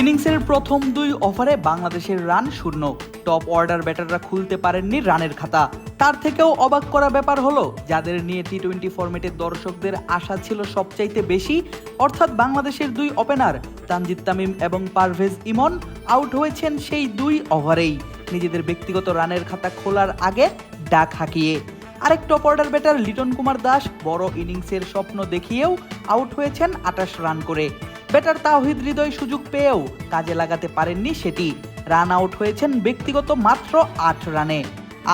ইনিংসের প্রথম দুই ওভারে বাংলাদেশের রান শূন্য। টপ অর্ডার ব্যাটাররা খুলতে পারেননি রানের খাতা। তার থেকেও অবাক করা ব্যাপার হলো, যাদের নিয়ে টি টোয়েন্টি ফরম্যাটের দর্শকদের আশা ছিল সবচাইতে বেশি, অর্থাৎ বাংলাদেশের দুই ওপেনার তানজিদ তামিম এবং পারভেজ ইমন, আউট হয়েছেন সেই দুই ওভারেই। নিজেদের ব্যক্তিগত রানের খাতা খোলার আগে ডাক হাঁকিয়ে। আরেক top order batter Liton Kumar Das বড় ইনিংসের স্বপ্ন দেখিয়েও আউট হয়েছেন আটাশ রান করে। ব্যাটার তাওহিদ হৃদয় সুযোগ পেয়েও কাজে লাগাতে পারেননি সেটি। রান আউট হয়েছেন ব্যক্তিগত মাত্র আট রানে।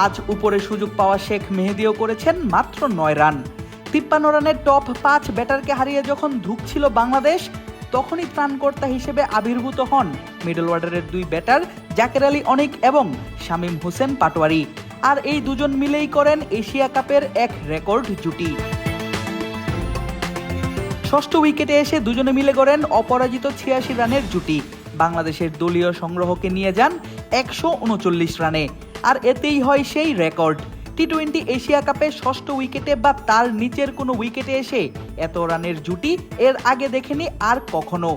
আজ উপরে সুযোগ পাওয়া শেখ মেহেদিও করেছেন মাত্র নয় রান। তিপ্পান্ন রানের টপ পাঁচ ব্যাটারকে হারিয়ে যখন ধুকছিল বাংলাদেশ, তখনই ত্রাণকর্তা হিসেবে আবির্ভূত হন মিডল অর্ডারের দুই ব্যাটার জাকের আলী অনিক এবং শামীম হোসেন পাটোয়ারি। আর এই দুজন মিলেই করেন এশিয়া কাপের এক রেকর্ড জুটি। ষষ্ঠ উইকেটে এসে দুজনে মিলে করেন অপরাজিত ছিয়াশি রানের জুটি। বাংলাদেশের দলীয় সংগ্রহকে নিয়ে যান একশো উনচল্লিশ রানে। আর এতেই হয় সেই রেকর্ড। টি টোয়েন্টি এশিয়া কাপে ষষ্ঠ উইকেটে বা তার নিচের কোনো উইকেটে এসে এত রানের জুটি এর আগে দেখেনি আর কখনো।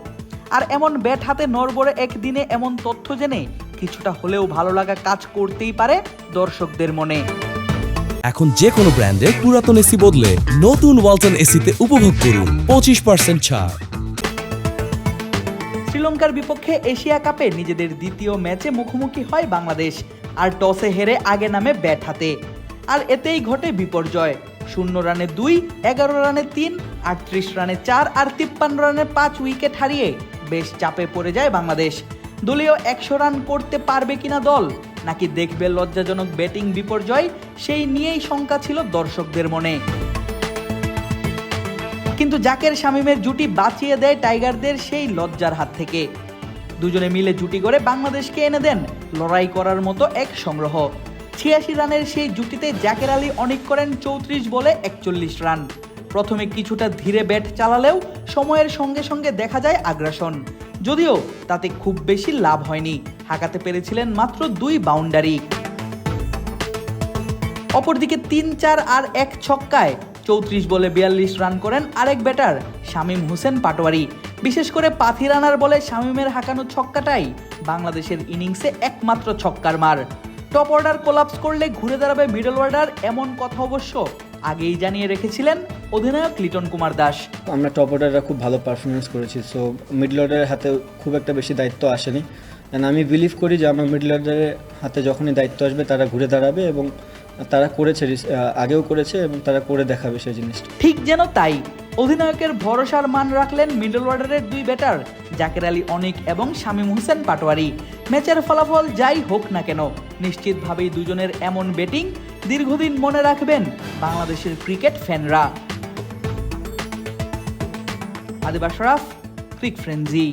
আর এমন ব্যাট হাতে নড়বড়ে একদিনে এমন তথ্য জেনে কিছুটা হলেও ভালো লাগা কাজ করতেই পারে দর্শকদের মনে। এখন যে কোনো ব্র্যান্ডের পুরাতন এসি বদলে নতুন ওয়ালটন এসিতে উপভোগ করুন পঁচিশ পার্সেন্ট ছাড়। শ্রীলঙ্কার বিপক্ষে এশিয়া কাপে নিজেদের দ্বিতীয় ম্যাচে মুখোমুখি হয় বাংলাদেশ, আর টসে হেরে আগে নামে ব্যাট হাতে। আর এতেই ঘটে বিপর্যয়। শূন্য রানে দুই, এগারো রানে তিন, আটত্রিশ রানে চার, আর তিপ্পান্ন রানে পাঁচ উইকেট হারিয়ে বেশ চাপে পড়ে যায় বাংলাদেশ। দলীয় একশো রান করতে পারবে কিনা দল? নাকি দেখবে লজ্জাজনক ব্যাটিং বিপর্যয়? সেই নিয়েই শঙ্কা ছিল দর্শকদের মনে। কিন্তু জাকের শামীমের জুটি বাঁচিয়ে দেয় টাইগারদের সেই লজ্জার হাত থেকে। দুজনে মিলে জুটি করে বাংলাদেশকে এনে দেন লড়াই করার মতো এক সংগ্রহ। ছিয়াশি রানের সেই জুটিতে জাকের আলী অনেক করেন চৌত্রিশ বলে একচল্লিশ রান। প্রথমে কিছুটা ধীরে ব্যাট চালালেও সময়ের সঙ্গে সঙ্গে দেখা যায় আগ্রাসন। যদিও তাতে খুব বেশি লাভ হয়নি। হাঁকাতে পেরেছিলেন মাত্র দুই বাউন্ডারি। অপরদিকে তিন চার আর এক ছক্কায় চৌত্রিশ বলে বিয়াল্লিশ রান করেন আরেক ব্যাটার শামীম হোসেন পাটোয়ারি। বিশেষ করে পাথি রানার বলে শামীমের হাঁকানো ছক্কাটাই বাংলাদেশের ইনিংসে একমাত্র ছক্কার মার। টপ অর্ডার কোলাপস করলে ঘুরে দাঁড়াবে মিডল অর্ডার এমন কথা অবশ্য আগেই জানিয়ে রেখেছিলেন অধিনায়ক লিটন কুমার দাস। আমরা টপ অর্ডাররা খুব ভালো পারফরমেন্স করেছি সো মিডল অর্ডারের হাতে খুব একটা বেশি দায়িত্ব আসেনি। And আমি বিলিভ করি যে আমার মিডল অর্ডারের হাতে যখনই দায়িত্ব আসবে তারা ঘুরে দাঁড়াবে এবং তারা করেছে আগেও করেছে এবং তারা করে দেখাবে সেই জিনিসটা। ঠিক যেন তাই অধিনায়কের ভরসার মান রাখলেন মিডল অর্ডারের দুই ব্যাটার জাকের আলী অনিক এবং শামীম হোসেন পাটোয়ারি। ম্যাচের ফলাফল যাই হোক না কেন নিশ্চিতভাবেই দুজনের এমন ব্যাটিং দীর্ঘদিন মনে রাখবেন বাংলাদেশের cricket ফ্যানরা। Adiba Sharaf crick frenzy